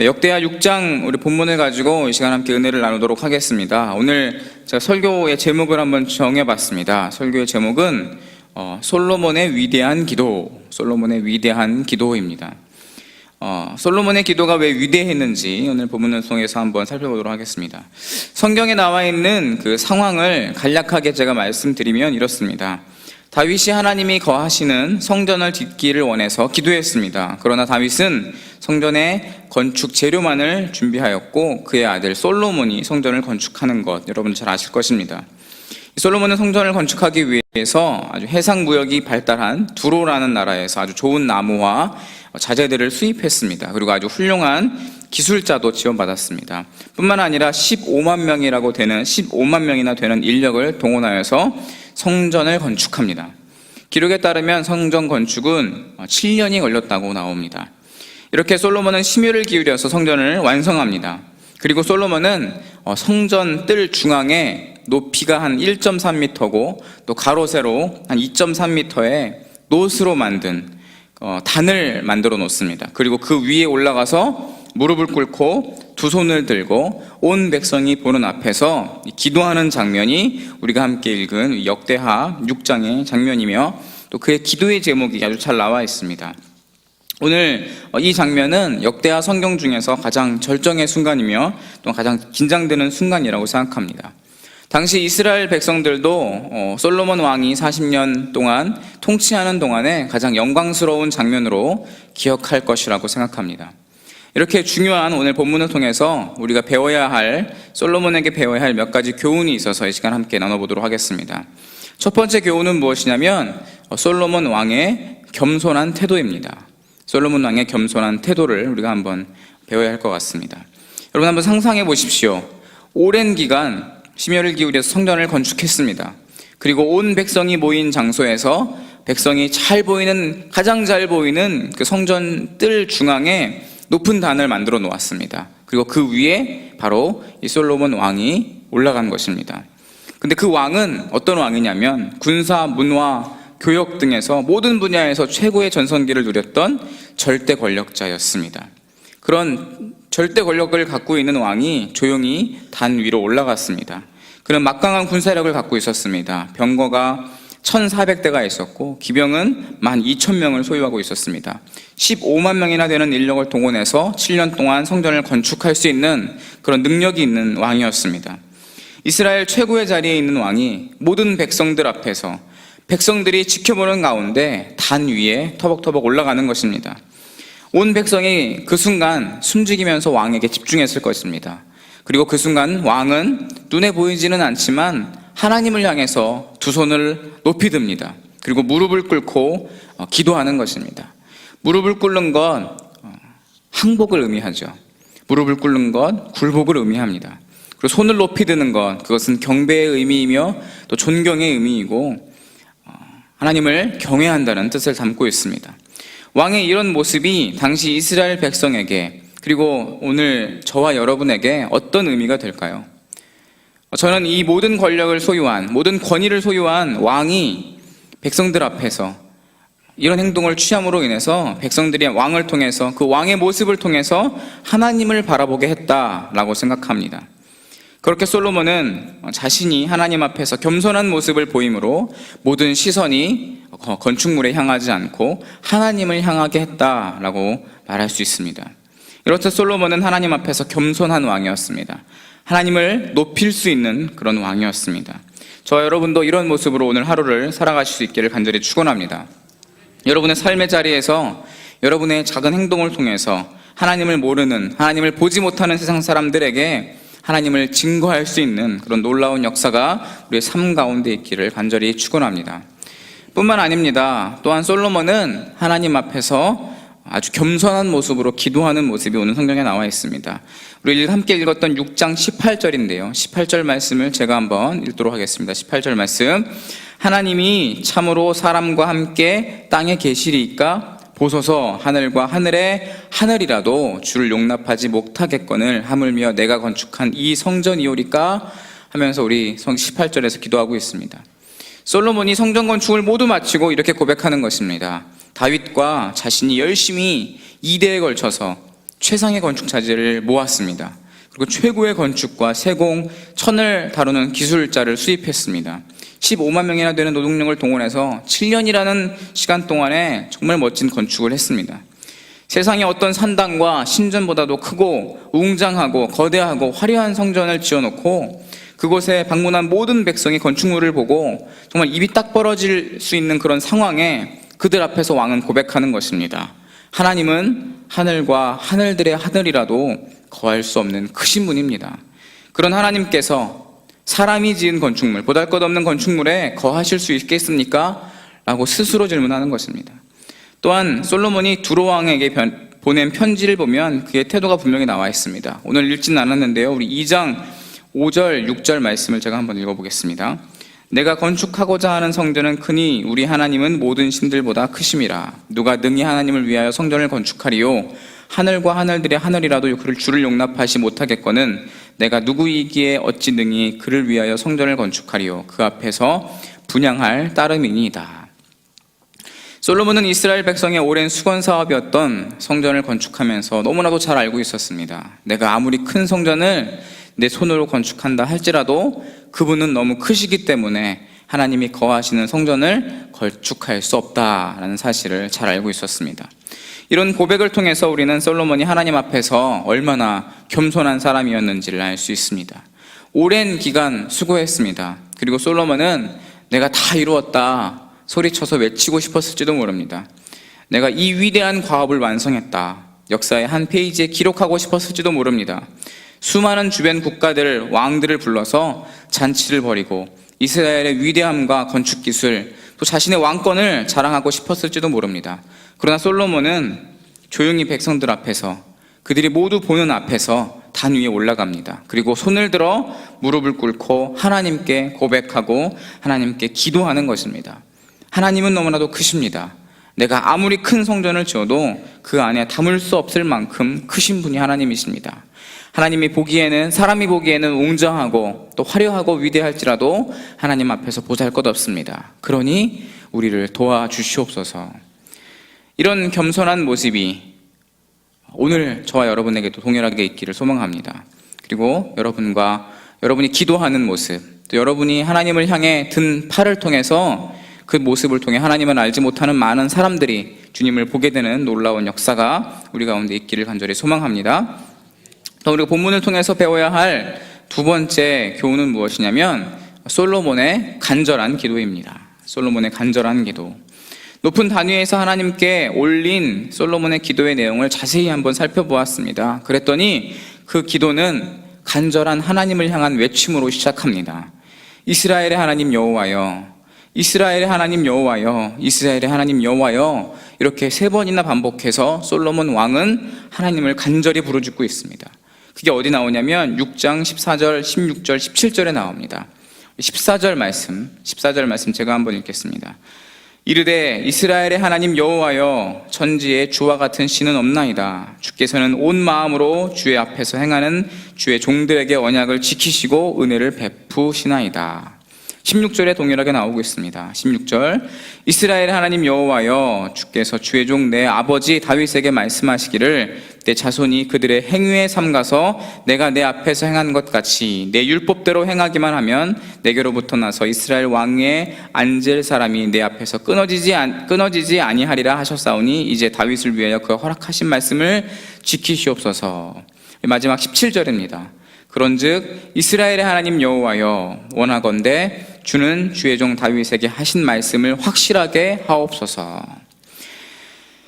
네, 역대하 6장 우리 본문을 가지고 이 시간 함께 은혜를 나누도록 하겠습니다. 오늘 제가 설교의 제목을 한번 정해봤습니다. 설교의 제목은 어, 솔로몬의 위대한 기도, 솔로몬의 위대한 기도입니다. 어, 솔로몬의 기도가 왜 위대했는지 오늘 본문을 통해서 한번 살펴보도록 하겠습니다. 성경에 나와 있는 그 상황을 간략하게 제가 말씀드리면 이렇습니다. 다윗이 하나님이 거하시는 성전을 짓기를 원해서 기도했습니다. 그러나 다윗은 성전의 건축 재료만을 준비하였고 그의 아들 솔로몬이 성전을 건축하는 것 여러분 잘 아실 것입니다. 이 솔로몬은 성전을 건축하기 위해서 아주 해상 무역이 발달한 두로라는 나라에서 아주 좋은 나무와 자재들을 수입했습니다. 그리고 아주 훌륭한 기술자도 지원받았습니다. 뿐만 아니라 15만 명이라고 되는 15만 명이나 되는 인력을 동원하여서 성전을 건축합니다. 기록에 따르면 성전 건축은 7년이 걸렸다고 나옵니다. 이렇게 솔로몬은 심혈을 기울여서 성전을 완성합니다. 그리고 솔로몬은 어, 성전 뜰 중앙에 높이가 한 1.3m고 또 가로 세로 한 2.3m의 노스로 만든 어, 단을 만들어 놓습니다. 그리고 그 위에 올라가서 무릎을 꿇고 두 손을 들고 온 백성이 보는 앞에서 기도하는 장면이 우리가 함께 읽은 역대하 6장의 장면이며 또 그의 기도의 제목이 아주 잘 나와 있습니다. 오늘 이 장면은 역대하 성경 중에서 가장 절정의 순간이며 또 가장 긴장되는 순간이라고 생각합니다. 당시 이스라엘 백성들도 어, 솔로몬 왕이 40년 동안 통치하는 동안에 가장 영광스러운 장면으로 기억할 것이라고 생각합니다. 이렇게 중요한 오늘 본문을 통해서 우리가 배워야 할 솔로몬에게 배워야 할 몇 가지 교훈이 있어서 이 시간 함께 나눠보도록 하겠습니다. 첫 번째 교훈은 무엇이냐면 어, 솔로몬 왕의 겸손한 태도입니다. 솔로몬 왕의 겸손한 태도를 우리가 한번 배워야 할 것 같습니다. 여러분 한번 상상해 보십시오. 오랜 기간 심혈을 기울여서 성전을 건축했습니다. 그리고 온 백성이 모인 장소에서 백성이 잘 보이는 가장 잘 보이는 그 성전 뜰 중앙에 높은 단을 만들어 놓았습니다. 그리고 그 위에 바로 이 솔로몬 왕이 올라간 것입니다. 근데 그 왕은 어떤 왕이냐면 군사, 문화, 교역 등에서 모든 분야에서 최고의 전성기를 누렸던 절대 권력자였습니다. 그런 절대 권력을 갖고 있는 왕이 조용히 단 위로 올라갔습니다. 그는 막강한 군사력을 갖고 있었습니다. 병거가 1,400대가 있었고 기병은 12,000명을 소유하고 있었습니다. 15만 명이나 되는 인력을 동원해서 7년 동안 성전을 건축할 수 있는 그런 능력이 있는 왕이었습니다. 이스라엘 최고의 자리에 있는 왕이 모든 백성들 앞에서 백성들이 지켜보는 가운데 단 위에 터벅터벅 올라가는 것입니다. 온 백성이 그 순간 숨죽이면서 왕에게 집중했을 것입니다. 그리고 그 순간 왕은 눈에 보이지는 않지만 하나님을 향해서 두 손을 높이 듭니다. 그리고 무릎을 꿇고 어, 기도하는 것입니다. 무릎을 꿇는 건 어, 항복을 의미하죠. 무릎을 꿇는 건 굴복을 의미합니다. 그리고 손을 높이 드는 것 그것은 경배의 의미이며 또 존경의 의미이고 어, 하나님을 경외한다는 뜻을 담고 있습니다. 왕의 이런 모습이 당시 이스라엘 백성에게 그리고 오늘 저와 여러분에게 어떤 의미가 될까요? 저는 이 모든 권력을 소유한, 모든 권위를 소유한 왕이 백성들 앞에서 이런 행동을 취함으로 인해서 백성들이 왕을 통해서 그 왕의 모습을 통해서 하나님을 바라보게 했다라고 생각합니다. 그렇게 솔로몬은 자신이 하나님 앞에서 겸손한 모습을 보이므로 모든 시선이 건축물에 향하지 않고 하나님을 향하게 했다라고 말할 수 있습니다. 이렇듯 솔로몬은 하나님 앞에서 겸손한 왕이었습니다. 하나님을 높일 수 있는 그런 왕이었습니다. 저 여러분도 이런 모습으로 오늘 하루를 살아가실 수 있기를 간절히 축원합니다. 여러분의 삶의 자리에서 여러분의 작은 행동을 통해서 하나님을 모르는 하나님을 보지 못하는 세상 사람들에게 하나님을 증거할 수 있는 그런 놀라운 역사가 우리의 삶 가운데 있기를 간절히 축원합니다. 뿐만 아닙니다. 또한 솔로몬은 하나님 앞에서 아주 겸손한 모습으로 기도하는 모습이 오늘 성경에 나와 있습니다. 우리 함께 읽었던 6장 18절인데요. 18절 말씀을 제가 한번 읽도록 하겠습니다. 18절 말씀. 하나님이 참으로 사람과 함께 땅에 계시리까 보소서 하늘과 하늘의 하늘이라도 주를 용납하지 못하겠거늘 하물며 내가 건축한 이 성전이오리까 하면서 우리 성 18절에서 기도하고 있습니다. 솔로몬이 성전 건축을 모두 마치고 이렇게 고백하는 것입니다. 다윗과 자신이 열심히 2대에 걸쳐서 최상의 건축 자재를 모았습니다. 그리고 최고의 건축과 세공, 천을 다루는 기술자를 수입했습니다. 15만 명이나 되는 노동력을 동원해서 7년이라는 시간 동안에 정말 멋진 건축을 했습니다. 세상에 어떤 산당과 신전보다도 크고 웅장하고 거대하고 화려한 성전을 지어놓고 그곳에 방문한 모든 백성이 건축물을 보고 정말 입이 딱 벌어질 수 있는 그런 상황에 그들 앞에서 왕은 고백하는 것입니다. 하나님은 하늘과 하늘들의 하늘이라도 거할 수 없는 크신 분입니다. 그런 하나님께서 사람이 지은 건축물, 보잘 것 없는 건축물에 거하실 수 있겠습니까? 라고 스스로 질문하는 것입니다. 또한 솔로몬이 두로 왕에게 변- 보낸 편지를 보면 그의 태도가 분명히 나와 있습니다. 오늘 읽지는 않았는데요. 우리 2장 5절, 6절 말씀을 제가 한번 읽어보겠습니다. 내가 건축하고자 하는 성전은 크니 우리 하나님은 모든 신들보다 크심이라. 누가 능히 하나님을 위하여 성전을 건축하리요? 하늘과 하늘들의 하늘이라도 그를 주를 용납하지 못하겠거는 내가 누구이기에 어찌 능히 그를 위하여 성전을 건축하리요? 그 앞에서 분양할 따름이니이다. 솔로몬은 이스라엘 백성의 오랜 수건 사업이었던 성전을 건축하면서 너무나도 잘 알고 있었습니다. 내가 아무리 큰 성전을 내 손으로 건축한다 할지라도 그분은 너무 크시기 때문에 하나님이 거하시는 성전을 건축할 수 없다라는 사실을 잘 알고 있었습니다. 이런 고백을 통해서 우리는 솔로몬이 하나님 앞에서 얼마나 겸손한 사람이었는지를 알 수 있습니다. 오랜 기간 수고했습니다. 그리고 솔로몬은 내가 다 이루었다 소리쳐서 외치고 싶었을지도 모릅니다. 내가 이 위대한 과업을 완성했다. 역사의 한 페이지에 기록하고 싶었을지도 모릅니다. 수많은 주변 국가들, 왕들을 불러서 잔치를 벌이고 이스라엘의 위대함과 건축 기술, 또 자신의 왕권을 자랑하고 싶었을지도 모릅니다. 그러나 솔로몬은 조용히 백성들 앞에서 그들이 모두 보는 앞에서 단 위에 올라갑니다. 그리고 손을 들어 무릎을 꿇고 하나님께 고백하고 하나님께 기도하는 것입니다. 하나님은 너무나도 크십니다. 내가 아무리 큰 성전을 지어도 그 안에 담을 수 없을 만큼 크신 분이 하나님이십니다. 하나님이 보기에는 사람이 보기에는 웅장하고 또 화려하고 위대할지라도 하나님 앞에서 보잘 것 없습니다. 그러니 우리를 도와주시옵소서. 이런 겸손한 모습이 오늘 저와 여러분에게도 동일하게 있기를 소망합니다. 그리고 여러분과 여러분이 기도하는 모습, 또 여러분이 하나님을 향해 든 팔을 통해서 그 모습을 통해 하나님을 알지 못하는 많은 사람들이 주님을 보게 되는 놀라운 역사가 우리 가운데 있기를 간절히 소망합니다. 또 우리가 본문을 통해서 배워야 할 두 번째 교훈은 무엇이냐면 솔로몬의 간절한 기도입니다. 솔로몬의 간절한 기도. 높은 단위에서 하나님께 올린 솔로몬의 기도의 내용을 자세히 한번 살펴보았습니다. 그랬더니 그 기도는 간절한 하나님을 향한 외침으로 시작합니다. 이스라엘의 하나님 여호와여, 이스라엘의 하나님 여호와여, 이스라엘의 하나님 여호와여 이렇게 세 번이나 반복해서 솔로몬 왕은 하나님을 간절히 부르짖고 있습니다. 그게 어디 나오냐면 6장 14절, 16절, 17절에 나옵니다. 14절 말씀, 14절 말씀 제가 한번 읽겠습니다. 이르되 이스라엘의 하나님 여호와여 천지에 주와 같은 신은 없나이다. 주께서는 온 마음으로 주의 앞에서 행하는 주의 종들에게 언약을 지키시고 은혜를 베푸시나이다. 16절에 동일하게 나오고 있습니다. 16절 이스라엘 하나님 여호와여 주께서 주의 종 내 아버지 다윗에게 말씀하시기를 내 자손이 그들의 행위에 삼가서 내가 내 앞에서 행한 것 같이 내 율법대로 행하기만 하면 내게로부터 나서 이스라엘 왕에 앉을 사람이 내 앞에서 끊어지지 안, 끊어지지 아니하리라 하셨사오니 이제 다윗을 위하여 그 허락하신 말씀을 지키시옵소서. 마지막 17절입니다. 그런즉 이스라엘의 하나님 여호와여 원하건대 주는 주의 종 다윗에게 하신 말씀을 확실하게 하옵소서.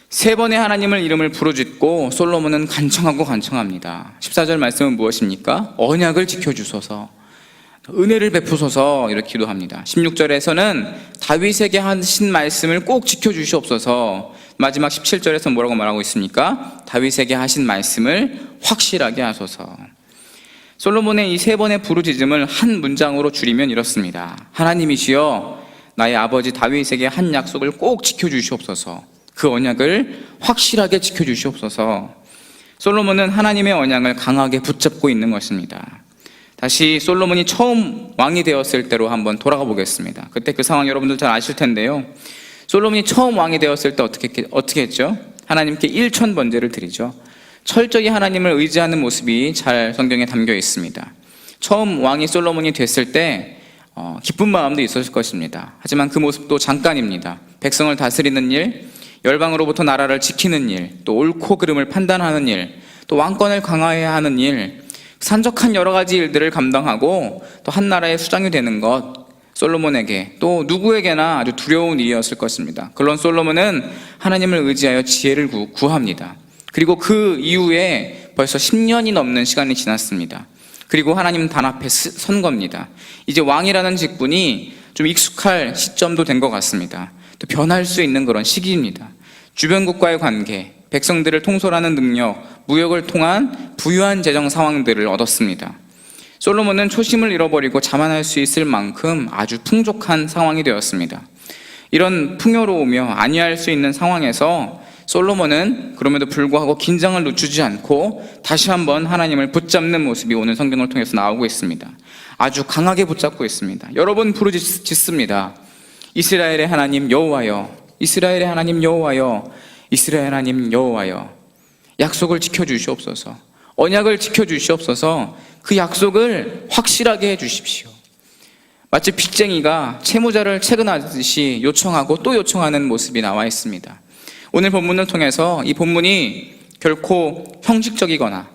세 번의 하나님을 이름을 부르짖고 솔로몬은 간청하고 간청합니다. 14절 말씀은 무엇입니까? 언약을 지켜주소서. 은혜를 베푸소서 이렇게 기도합니다. 16절에서는 다윗에게 하신 말씀을 꼭 지켜주시옵소서. 마지막 17절에서 뭐라고 말하고 있습니까? 다윗에게 하신 말씀을 확실하게 하소서. 솔로몬의 이 세 번의 부르짖음을 한 문장으로 줄이면 이렇습니다. 하나님이시여 나의 아버지 다윗에게 한 약속을 꼭 지켜주시옵소서. 그 언약을 확실하게 지켜주시옵소서. 솔로몬은 하나님의 언약을 강하게 붙잡고 있는 것입니다. 다시 솔로몬이 처음 왕이 되었을 때로 한번 돌아가 보겠습니다. 그때 그 상황 여러분들 잘 아실 텐데요. 솔로몬이 처음 왕이 되었을 때 어떻게, 어떻게 했죠? 하나님께 일천 번제를 드리죠. 철저히 하나님을 의지하는 모습이 잘 성경에 담겨 있습니다. 처음 왕이 솔로몬이 됐을 때 어, 기쁜 마음도 있었을 것입니다. 하지만 그 모습도 잠깐입니다. 백성을 다스리는 일, 열방으로부터 나라를 지키는 일, 또 옳고 그름을 판단하는 일, 또 왕권을 강화해야 하는 일, 산적한 여러 가지 일들을 감당하고 또 한 나라의 수장이 되는 것, 솔로몬에게 또 누구에게나 아주 두려운 일이었을 것입니다. 그런 솔로몬은 하나님을 의지하여 지혜를 구, 구합니다. 그리고 그 이후에 벌써 10년이 넘는 시간이 지났습니다. 그리고 하나님 단 앞에 스- 선 겁니다. 이제 왕이라는 직분이 좀 익숙할 시점도 된 것 같습니다. 또 변할 수 있는 그런 시기입니다. 주변국과의 관계, 백성들을 통솔하는 능력, 무역을 통한 부유한 재정 상황들을 얻었습니다. 솔로몬은 초심을 잃어버리고 자만할 수 있을 만큼 아주 풍족한 상황이 되었습니다. 이런 풍요로우며 안위할 수 있는 상황에서 솔로몬은 그럼에도 불구하고 긴장을 늦추지 않고 다시 한번 하나님을 붙잡는 모습이 오늘 성경을 통해서 나오고 있습니다. 아주 강하게 붙잡고 있습니다. 여러 번 부르짖습니다. 이스라엘의 하나님 여호와여, 이스라엘의 하나님 여호와여, 이스라엘 하나님 여호와여. 약속을 지켜 주시옵소서. 언약을 지켜 주시옵소서. 그 약속을 확실하게 해 주십시오. 마치 빚쟁이가 채무자를 채근하듯이 요청하고 또 요청하는 모습이 나와 있습니다. 오늘 본문을 통해서 이 본문이 결코 형식적이거나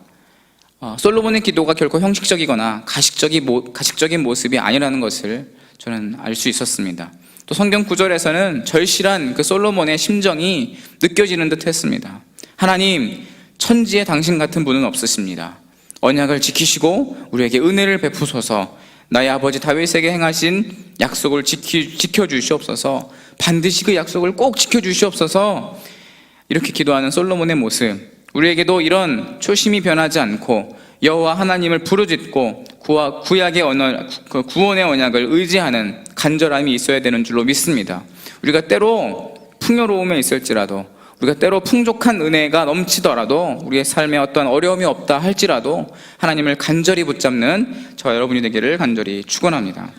어, 솔로몬의 기도가 결코 형식적이거나 가식적인, 모습이 아니라는 것을 저는 알 수 있었습니다. 또 성경 구절에서는 절실한 그 솔로몬의 심정이 느껴지는 듯 했습니다. 하나님, 천지에 당신 같은 분은 없으십니다. 언약을 지키시고 우리에게 은혜를 베푸소서 나의 아버지 다윗에게 행하신 약속을 지키, 지켜주시옵소서 반드시 그 약속을 꼭 지켜주시옵소서 이렇게 기도하는 솔로몬의 모습 우리에게도 이런 초심이 변하지 않고 여호와 하나님을 부르짖고 구약의 언어, 그 구원의 언약을 의지하는 간절함이 있어야 되는 줄로 믿습니다. 우리가 때로 풍요로움에 있을지라도 우리가 때로 풍족한 은혜가 넘치더라도 우리의 삶에 어떤 어려움이 없다 할지라도 하나님을 간절히 붙잡는 저 여러분이 되기를 간절히 축원합니다.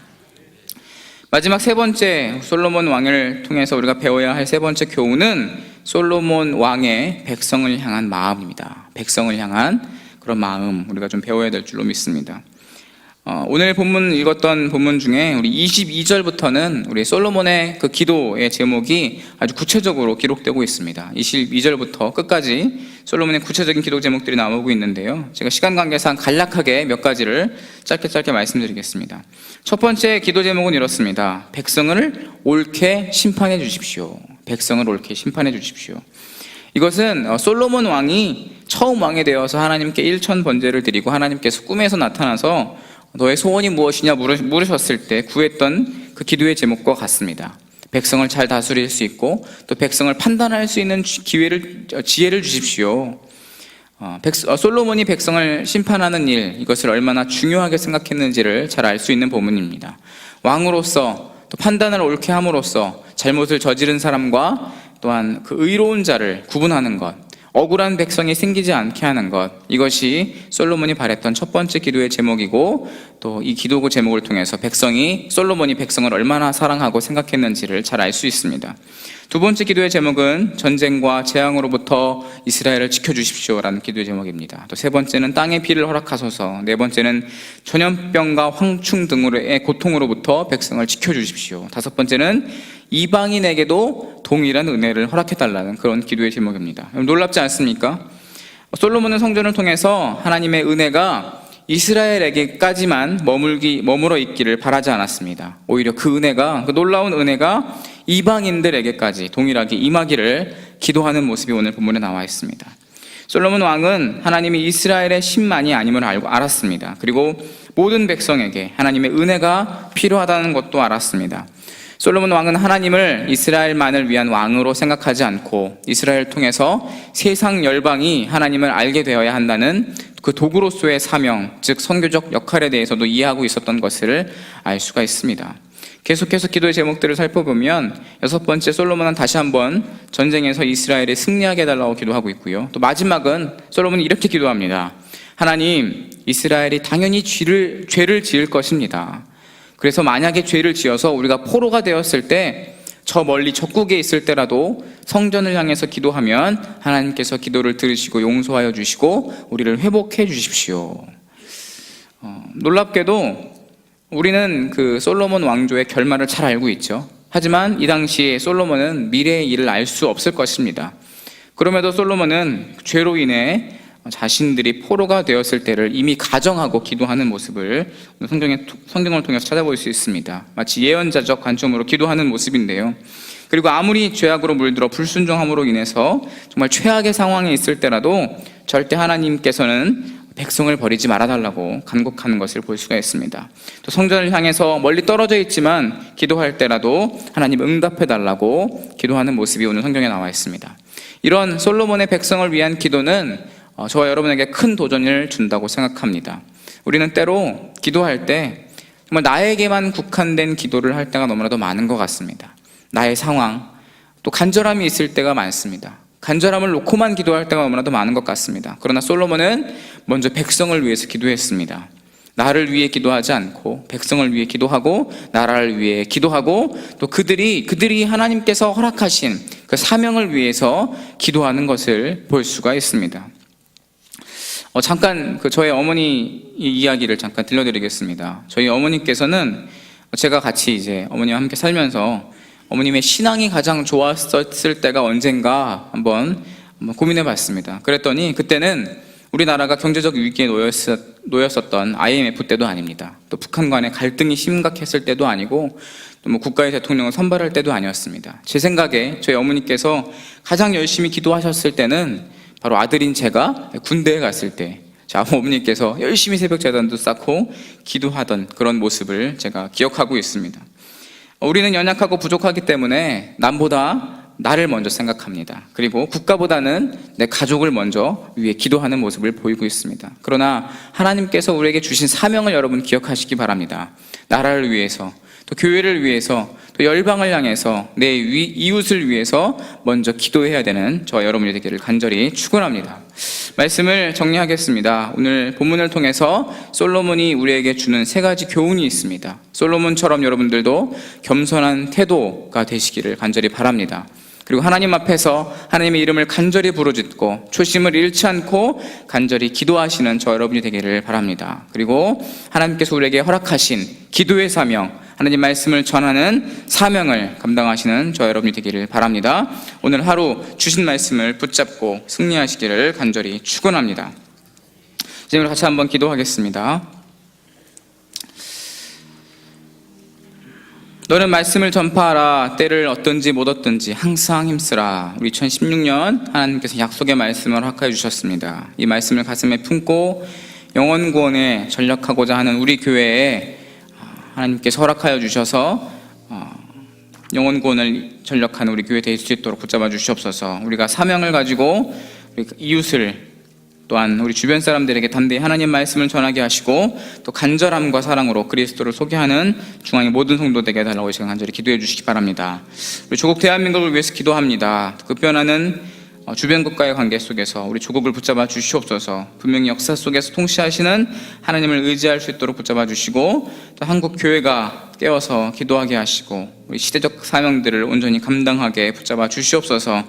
마지막 세 번째 솔로몬 왕을 통해서 우리가 배워야 할 세 번째 교훈은 솔로몬 왕의 백성을 향한 마음입니다. 백성을 향한 그런 마음 우리가 좀 배워야 될 줄로 믿습니다. 어, 오늘 본문 읽었던 본문 중에 우리 22절부터는 우리 솔로몬의 그 기도의 제목이 아주 구체적으로 기록되고 있습니다. 22절부터 끝까지 솔로몬의 구체적인 기도 제목들이 나오고 있는데요. 제가 시간 관계상 간략하게 몇 가지를 짧게 짧게 말씀드리겠습니다. 첫 번째 기도 제목은 이렇습니다. 백성을 옳게 심판해 주십시오. 백성을 옳게 심판해 주십시오. 이것은 어, 솔로몬 왕이 처음 왕이 되어서 하나님께 일천 번제를 드리고 하나님께서 꿈에서 나타나서 너의 소원이 무엇이냐 물으- 물으셨을 때 구했던 그 기도의 제목과 같습니다. 백성을 잘 다스릴 수 있고 또 백성을 판단할 수 있는 지- 기회를 어, 지혜를 주십시오. 어, 백- 어, 솔로몬이 백성을 심판하는 일 이것을 얼마나 중요하게 생각했는지를 잘 알 수 있는 본문입니다. 왕으로서 또 판단을 옳게 함으로써 잘못을 저지른 사람과 또한 그 의로운 자를 구분하는 것, 억울한 백성이 생기지 않게 하는 것 이것이 솔로몬이 바랬던 첫 번째 기도의 제목이고 또 이 기도 제목을 통해서 백성이 솔로몬이 백성을 얼마나 사랑하고 생각했는지를 잘 알 수 있습니다. 두 번째 기도의 제목은 전쟁과 재앙으로부터 이스라엘을 지켜주십시오라는 기도의 제목입니다. 또 세 번째는 땅의 피를 허락하소서. 네 번째는 전염병과 황충 등으로의 고통으로부터 백성을 지켜주십시오. 다섯 번째는 이방인에게도 동일한 은혜를 허락해달라는 그런 기도의 제목입니다. 놀랍지 않습니까? 솔로몬은 성전을 통해서 하나님의 은혜가 이스라엘에게까지만 머물기 머물러 있기를 바라지 않았습니다. 오히려 그 은혜가 그 놀라운 은혜가 이방인들에게까지 동일하게 임하기를 기도하는 모습이 오늘 본문에 나와 있습니다. 솔로몬 왕은 하나님이 이스라엘의 신만이 아님을 알고 알았습니다. 그리고 모든 백성에게 하나님의 은혜가 필요하다는 것도 알았습니다. 솔로몬 왕은 하나님을 이스라엘만을 위한 왕으로 생각하지 않고 이스라엘 통해서 세상 열방이 하나님을 알게 되어야 한다는 그 도구로서의 사명, 즉 선교적 역할에 대해서도 이해하고 있었던 것을 알 수가 있습니다. 계속해서 기도의 제목들을 살펴보면 여섯 번째 솔로몬은 다시 한번 전쟁에서 이스라엘에 승리하게 해달라고 기도하고 있고요. 또 마지막은 솔로몬이 이렇게 기도합니다. 하나님, 이스라엘이 당연히 죄를, 죄를 지을 것입니다. 그래서 만약에 죄를 지어서 우리가 포로가 되었을 때 저 멀리 적국에 있을 때라도 성전을 향해서 기도하면 하나님께서 기도를 들으시고 용서하여 주시고 우리를 회복해 주십시오. 어, 놀랍게도 우리는 그 솔로몬 왕조의 결말을 잘 알고 있죠. 하지만 이 당시에 솔로몬은 미래의 일을 알 수 없을 것입니다. 그럼에도 솔로몬은 죄로 인해 자신들이 포로가 되었을 때를 이미 가정하고 기도하는 모습을 성경에, 성경을 통해서 찾아볼 수 있습니다. 마치 예언자적 관점으로 기도하는 모습인데요. 그리고 아무리 죄악으로 물들어 불순종함으로 인해서 정말 최악의 상황에 있을 때라도 절대 하나님께서는 백성을 버리지 말아달라고 간곡하는 것을 볼 수가 있습니다. 또 성전을 향해서 멀리 떨어져 있지만 기도할 때라도 하나님 응답해달라고 기도하는 모습이 오늘 성경에 나와 있습니다. 이런 솔로몬의 백성을 위한 기도는 어, 저와 여러분에게 큰 도전을 준다고 생각합니다. 우리는 때로 기도할 때 정말 나에게만 국한된 기도를 할 때가 너무나도 많은 것 같습니다. 나의 상황, 또 간절함이 있을 때가 많습니다. 간절함을 놓고만 기도할 때가 너무나도 많은 것 같습니다. 그러나 솔로몬은 먼저 백성을 위해서 기도했습니다. 나를 위해 기도하지 않고 백성을 위해 기도하고 나라를 위해 기도하고 또 그들이 그들이 하나님께서 허락하신 그 사명을 위해서 기도하는 것을 볼 수가 있습니다. 어, 잠깐 그 저희 어머니 이야기를 잠깐 들려드리겠습니다. 저희 어머니께서는 제가 같이 이제 어머니와 함께 살면서 어머님의 신앙이 가장 좋았을 때가 언젠가 한번, 한번 고민해 봤습니다. 그랬더니 그때는 우리나라가 경제적 위기에 놓였었, 놓였었던 IMF 때도 아닙니다. 또 북한 간의 갈등이 심각했을 때도 아니고 또뭐 국가의 대통령을 선발할 때도 아니었습니다. 제 생각에 저희 어머니께서 가장 열심히 기도하셨을 때는 바로 아들인 제가 군대에 갔을 때, 자, 어머니께서 열심히 새벽 재단도 쌓고 기도하던 그런 모습을 제가 기억하고 있습니다. 우리는 연약하고 부족하기 때문에 남보다 나를 먼저 생각합니다. 그리고 국가보다는 내 가족을 먼저 위해 기도하는 모습을 보이고 있습니다. 그러나 하나님께서 우리에게 주신 사명을 여러분 기억하시기 바랍니다. 나라를 위해서, 또 교회를 위해서, 또 열방을 향해서 내 위, 이웃을 위해서 먼저 기도해야 되는 저 여러분이 되기를 간절히 축원합니다. 말씀을 정리하겠습니다. 오늘 본문을 통해서 솔로몬이 우리에게 주는 세 가지 교훈이 있습니다. 솔로몬처럼 여러분들도 겸손한 태도가 되시기를 간절히 바랍니다. 그리고 하나님 앞에서 하나님의 이름을 간절히 부르짖고 초심을 잃지 않고 간절히 기도하시는 저 여러분이 되기를 바랍니다. 그리고 하나님께서 우리에게 허락하신 기도의 사명, 하나님 말씀을 전하는 사명을 감당하시는 저 여러분이 되기를 바랍니다. 오늘 하루 주신 말씀을 붙잡고 승리하시기를 간절히 축원합니다. 이제 같이 한번 기도하겠습니다. 너는 말씀을 전파하라 때를 얻든지 못 얻든지 항상 힘쓰라 우리 2016년 하나님께서 약속의 말씀을 허락해 주셨습니다 이 말씀을 가슴에 품고 영원 구원에 전력하고자 하는 우리 교회에 하나님께서 허락하여 주셔서 어, 구원을 전력하는 우리 교회 될 수 있도록 붙잡아 주시옵소서 우리가 사명을 가지고 우리 이웃을 또한 우리 주변 사람들에게 담대히 하나님 말씀을 전하게 하시고 또 간절함과 사랑으로 그리스도를 소개하는 중앙의 모든 성도되게 달라고 이 시간 간절히 기도해 주시기 바랍니다. 우리 조국 대한민국을 위해서 기도합니다. 급변하는 어, 주변 국가의 관계 속에서 우리 조국을 붙잡아 주시옵소서. 분명히 역사 속에서 통치하시는 하나님을 의지할 수 있도록 붙잡아 주시고 또 한국 교회가 깨어서 기도하게 하시고 우리 시대적 사명들을 온전히 감당하게 붙잡아 주시옵소서.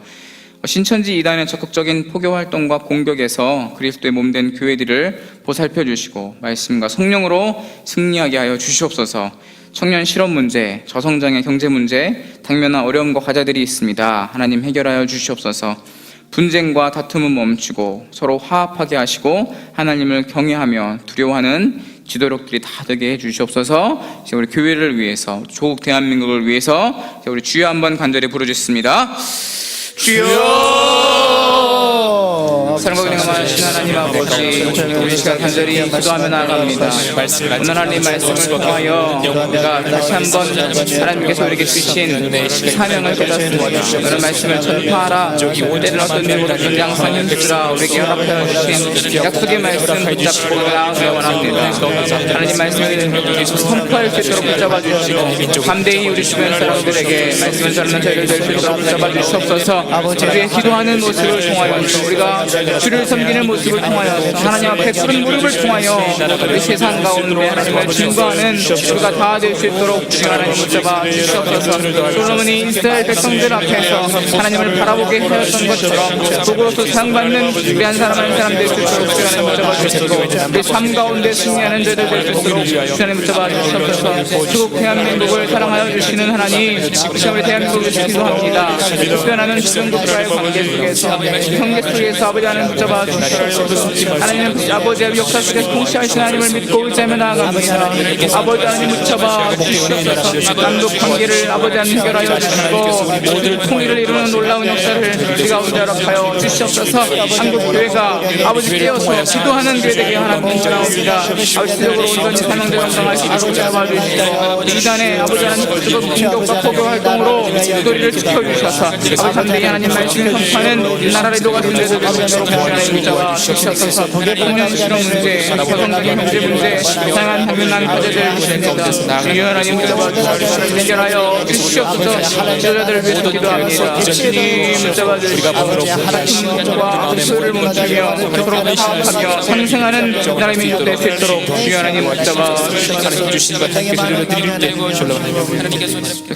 신천지 이단의 적극적인 포교 활동과 공격에서 그리스도의 몸된 교회들을 보살펴 주시고 말씀과 성령으로 승리하게 하여 주시옵소서. 청년 실업 문제, 저성장의 경제 문제, 당면한 어려움과 과제들이 있습니다. 하나님 해결하여 주시옵소서. 분쟁과 다툼은 멈추고 서로 화합하게 하시고 하나님을 경외하며 두려워하는 지도력들이 다 되게 해 주시옵소서. 이제 우리 교회를 위해서, 조국 대한민국을 위해서 우리 주여 한번 간절히 부르짖습니다. 주여 사랑과 은혜가 하나님 아버지 우리 시간 간절히 기도하며 나아갑니다 오늘 하나님 말씀을 통하여 우리가 다시 한번 하나님께서 우리에게 주신 사명을 깨닫습니다 오늘 말씀을 전파하라 때를 어떤 일보다 항상 힘쓰라 우리에게 허락하여 주신 약속의 말씀 붙잡고 나아가기 원합니다 하나님 말씀을 선포할 수 있도록 붙잡아 주시고 담대히 우리 주변 사람들에게 말씀을 전하는 저희를 될수 있도록 붙잡아 주시옵소서 우리의 기도하는 모습을 통하여 우리가 주를 섬기는 모습을 통하여 하나님 앞에 푸른 무릎을 통하여 우리 세상 가운데 하나님을 증거하는 우리가 다 될 수 있도록 주여 하나님 붙잡아 주시옵소서. 솔로몬이 이스라엘 백성들 앞에서 하나님을 바라보게 하였던 것처럼 도구로서 사용받는 우리 한 사람 한 사람 될 수 있도록 주여 하나님 붙잡아 주시고 우리 삶 가운데 승리하는 자들 될 수 있도록 주여 하나님 붙잡아 주시옵소서. 조국 대한민국을 사랑하여 주시는 하나님 우리 우리 대한민국을 기도합니다. 특별하는 주변국과의 관계 속에서 경계 속에서 아버지 하나님 붙잡아 주시옵소서 하나님은 아버지의 역사 속에서 통치하신 하나님을 믿고 의지하며 나아갑니다 아버지 하나님 붙잡아 주시옵소서. 남북 관계를 아버지 하나님 해결하여 주시고 통일을 이루는 놀라운 역사를 우리 가 운데 허락하여 주시옵소서 한국 교회가 아버지 깨어서 기도하는 교회 되게 하나님 원하옵니다 아버지적으로 온전히 사명대 감당하시고 잡아주시고 이단의 아버지 하나님 뜨거운 공격과 포교 활동으로 소리를 지켜주셔서 아버지 하나님 말씀을 선포하는 나라의 도가 된데도 되도록 하나님 잡아 주시옵소서 공연 실험 문제 서성적인 문제 문제 다양한 당면한 과제들 주십니다. 주여 하나님 잡아 주시옵소서 해결하여 주시옵소서. 지도자들을 위해서 기도합니다 주님 잡아 주시옵소서. 하나님과 소를 멈추며 서로 파악하며 상생하는 나라의 민족 될수 있도록 주여 하나님 잡아 주신 것 함께 드릴 때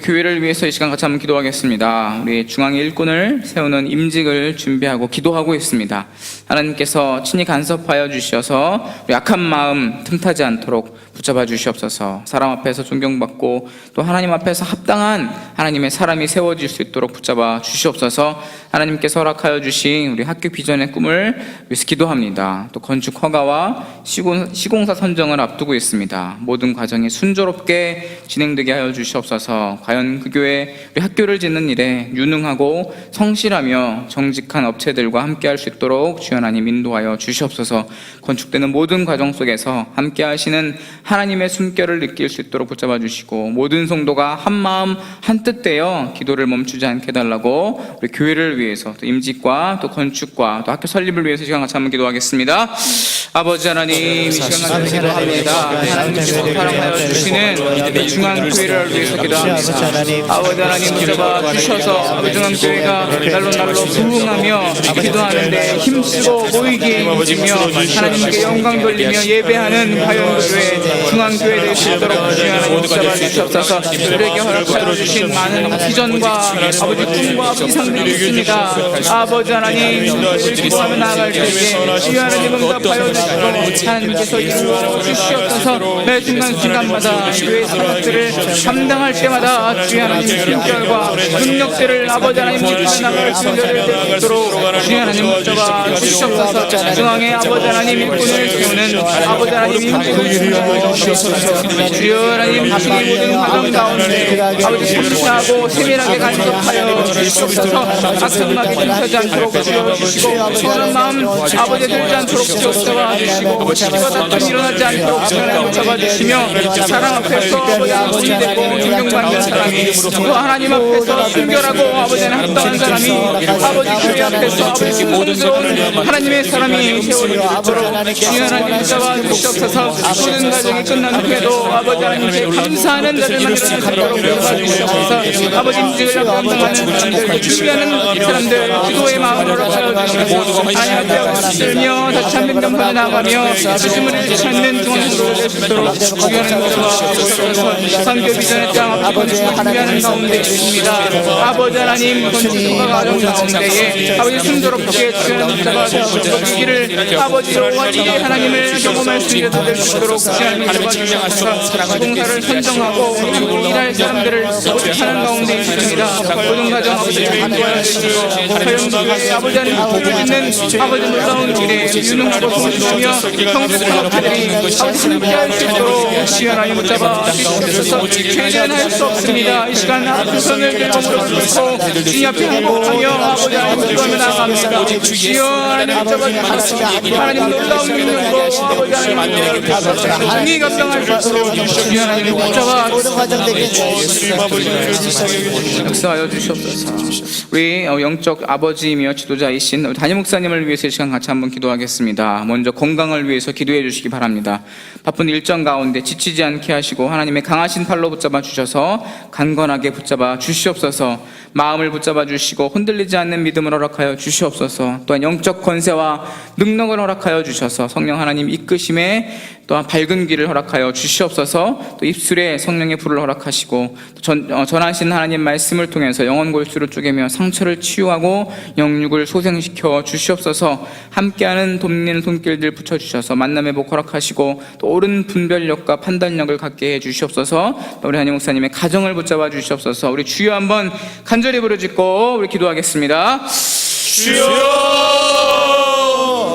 교회를 위해서 이 시간 같이 한번 기도하겠습니다. 우리 중앙 일꾼을 세우는 임직을 준비하고 기도하고 있습니다. 하나님께서 친히 간섭하여 주셔서 악한 마음 틈타지 않도록 붙잡아 주시옵소서. 사람 앞에서 존경받고 또 하나님 앞에서 합당한 하나님의 사람이 세워질 수 있도록 붙잡아 주시옵소서. 하나님께서 허락하여 주신 우리 학교 비전의 꿈을 위해서 기도합니다. 또 건축 허가와 시공, 시공사 선정을 앞두고 있습니다. 모든 과정이 순조롭게 진행되게 하여 주시옵소서. 과연 그 교회 우리 학교를 짓는 일에 유능하고 성실하며 정직한 업체들과 함께할 수 있도록 주여 하나님 인도하여 주시옵소서. 건축되는 모든 과정 속에서 함께하시는 하나님의 숨결을 느낄 수 있도록 붙잡아 주시고 모든 성도가 한 마음 한 뜻 되어 기도를 멈추지 않게 해달라고 우리 교회를 위해서 또 임직과 또 건축과 또 학교 설립을 위해서 시간 같이 한번 기도하겠습니다. 아버지 하나님 이 시간 같이 기도합니다. 하나님께서 사랑하여 주시는 이 중앙 교회를 위해서 기도합니다. 아버지 하나님 붙잡아 주셔서 아버지 중앙 교회가 날로 날로 부흥하며 기도하는데 힘쓰고 모이게 해주며 하나님께 영광 돌리며 예배하는 과연 교회 중앙교회 될 수 있도록 주여 하나님 붙잡아 주시옵소서 우리에게 허락하여 주신 많은 비전과 아버지 꿈과 비상들이 있습니다. 아버지 하나님 우리 기도하며 나아갈 때에 주여 하나님 응답하여 주시고 하나님께서 이루어 주시옵소서. 매 순간 순간마다 교회 사역들을 감당할 때마다 주여 하나님 신결과 능력들을 아버지 하나님 지켜 나갈 수 있도록 주여 하나님 붙잡아 주시옵소서. 중앙에 아버지 하나님 일꾼을 세우는 아버지 하나님 일꾼을 주시옵소서 주여 하나님 주의 모든 과정 가운데 아버지 섬세하고 세밀하게 간섭하여 주시옵소서 악성하게 dim하지 않도록 주여 주시고 서는 마음 아버지 들지 않도록 주옵소서 주시고 시기와 다툼 일어나지 않도록 주여 잡아주시며 사랑 앞에서 아버지 돈이 되고 존경받는 사람이 또 하나님 앞에서 순결하고 아버지는 합당한 사람이 아버지 교회 앞에서 아버지 모든스러운 하나님의 사람이 수 있도록 주여 하나님 잡아주시옵소서 모든 과정 이 끝난 후에도 아버지 하나님께 감사하는 자들만 있도록 도와주시옵소서 아버지 임직을 감당하는 사람들 준비하는 사람들 기도의 마음으로 하여주시고 하나님 앞에 쓸며 다시 한번 겸손에 나가며 주님을 찾는 중앙으로 될수 있도록 주여는 도와주시옵소서 선교 비전의 땅 건축 준비하는 가운데 있습니다 아버지 하나님 건축 허가 과정 가운데에 아버지 순조롭게 주여는 잡아주시고 이 길을 아버지로 완전히 하나님을 경험할 수 있게 될수 있도록 주여는 잡아주시옵소서 공사를 선정하고 일할 사람들을 모집하는 가운데 있습니다. 모든 가정 아버지 인도하여 주시고 사용교회 아버지 하나님 복을 짓는 아버지 놀라운 길에 유능하고 성실하며 성주 사업자들이 아버지 함께할 수 있도록 주여 하나님 붙잡아 주시옵소서 최대한 할 수 없습니다. 이 시간 아픈 손을 들고 무릎을 주님 앞에 항복하며 아버지 하나님 기도하며 나아갑니다. 주여 하나님 붙잡아 주시옵소서 하나님 놀라운 능력으로 아버지 하나님 능히 감당할 수 있도록 주여 하나님 붙잡아 모든 과정들에게 역사하여 주시옵소서. 우리 어, 영적 아버지이며 지도자이신 우리 담임 목사님을 위해서 이 시간 같이 한번 기도하겠습니다. 먼저 건강을 위해서 기도해 주시기 바랍니다. 바쁜 일정 가운데 지치지 않게 하시고 하나님의 강하신 팔로 붙잡아 주셔서 강건하게 붙잡아 주시옵소서. 마음을 붙잡아 주시고 흔들리지 않는 믿음을 허락하여 주시옵소서. 또한 영적 권세와 능력을 허락하여 주셔서 성령 하나님 이끄심에 또한 밝은 길을 허락하여 주시옵소서. 또 입술에 성령의 불을 허락하시고 또 전, 어, 전하신 하나님 말씀을 통해서 영혼 골수를 쪼개며 상처를 치유하고 영육을 소생시켜 주시옵소서. 함께하는 돕는 손길들 붙여 주셔서 만남의 복 허락하시고 또 옳은 분별력과 판단력을 갖게 해 주시옵소서. 또 우리 한임 목사님의 가정을 붙잡아 주시옵소서. 우리 주여 한번 간 절히 부르짖고 우리 기도하겠습니다.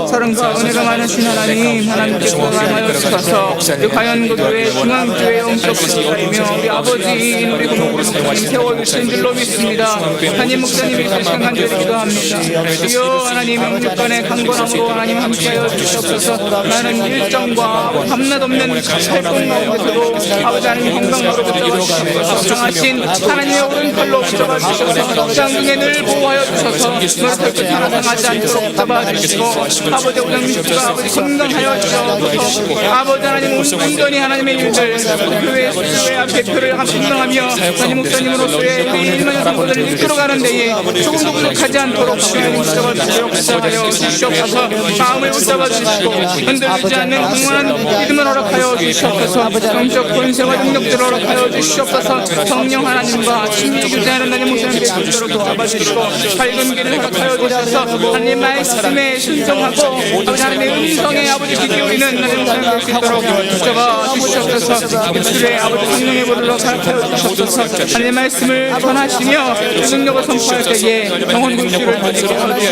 사랑과 은혜가 많으신 하나님 하나님께서 강하여 주셔서 그 과연 그교회 중앙교회 영적 지도자이며 우리 아버지인 우리 목사님 세워주신 줄로 믿습니다 하나님 목사님이 이 시간 간절히 기도합니다 주여 하나님 영육간의 강건함으로 하나님 함께하여 주시옵소서 나는 일정과 밤낮 없는 활동 가운데서도 아버지 하나님 건강으로 붙잡아 주시옵소서 정하신 하나님의 오른팔로 붙잡아 주셔서 장중에 늘 보호하여 주셔서 너를 털끝 하나 당하지 않도록 붙잡아 주시고 아버지 오늘 믿주가 아버지 건강하여 주셔서 아버지 하나님 온전히 하나님의 일들 교회 교회 앞에 표를 분명하며 하나님 목사님으로서의 우리 일만의 성도들을 이끌어가는 데에 조금도 부족하지 않도록 하나님 붙잡아 역사하여 주시옵소서 마음을 붙잡아 주시고 흔들리지 않는 강원한 믿음을 허락하여 주시옵소서 영적 권세와 능력들을 허락하여 주시옵소서 성령 하나님과 친밀히 교제하는 하나님 목사님께 붙들어 붙잡아 주시고 밝은 길을 허락하여 주셔서 하나님 말씀에 순종하고 아버지 하나님의 음성에 아버지 귀 기울이는 목사님 될수 있도록 붙잡아 주시옵소서. 입술에 아버지 성령의 불을 허락하여 주시옵소서 하나님의 말씀을 전하시며 능력을 선포할 때에 영혼 군주를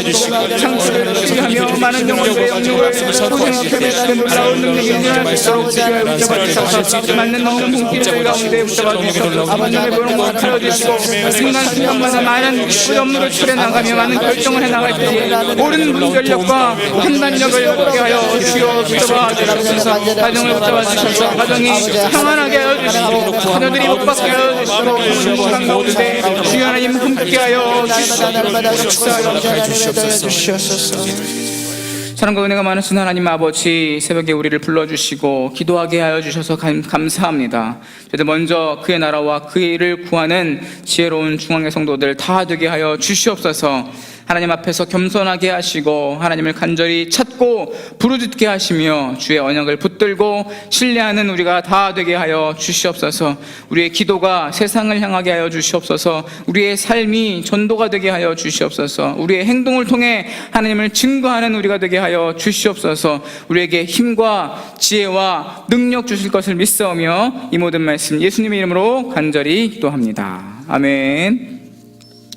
주시고 상처를 치유하며 많은 영혼들의 영육을 소생하게 되시는 놀라운 능력이 일어날 수 있도록 주여 붙잡아 주셔서 맞는 넘는 봉기를 가운데 붙잡아 주셔서 아버님의 것 하여 주시고 순간 순간마다 많은 부정물을 출해 나가며 많은 결정을 해 나갈 때에 옳은 분별력과 판단력을 얻게 하여 주시어 붙잡아 주셔서 가정을 붙잡아 주셔서 가정이 평안하게 하여 주시고 자녀들이 못 받게 하여 모든 시간 가운데 주여 하나님 함께 하여 주시옵소서 사랑과 은혜가 많으신 하나님 아버지 새벽에 우리를 불러주시고 기도하게 하여 주셔서 감, 감사합니다. 저희들 먼저 그의 나라와 그의 일을 구하는 지혜로운 중앙의 성도들 다 되게 하여 주시옵소서 하나님 앞에서 겸손하게 하시고 하나님을 간절히 찾고 부르짖게 하시며 주의 언약을 붙들고 신뢰하는 우리가 다 되게 하여 주시옵소서. 우리의 기도가 세상을 향하게 하여 주시옵소서. 우리의 삶이 전도가 되게 하여 주시옵소서. 우리의 행동을 통해 하나님을 증거하는 우리가 되게 하여 주시옵소서. 우리에게 힘과 지혜와 능력 주실 것을 믿사오며 이 모든 말씀 예수님의 이름으로 간절히 기도합니다. 아멘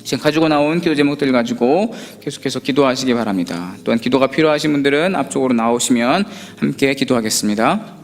지금 가지고 나온 기도 제목들 가지고 계속해서 기도하시기 바랍니다. 또한 기도가 필요하신 분들은 앞쪽으로 나오시면 함께 기도하겠습니다.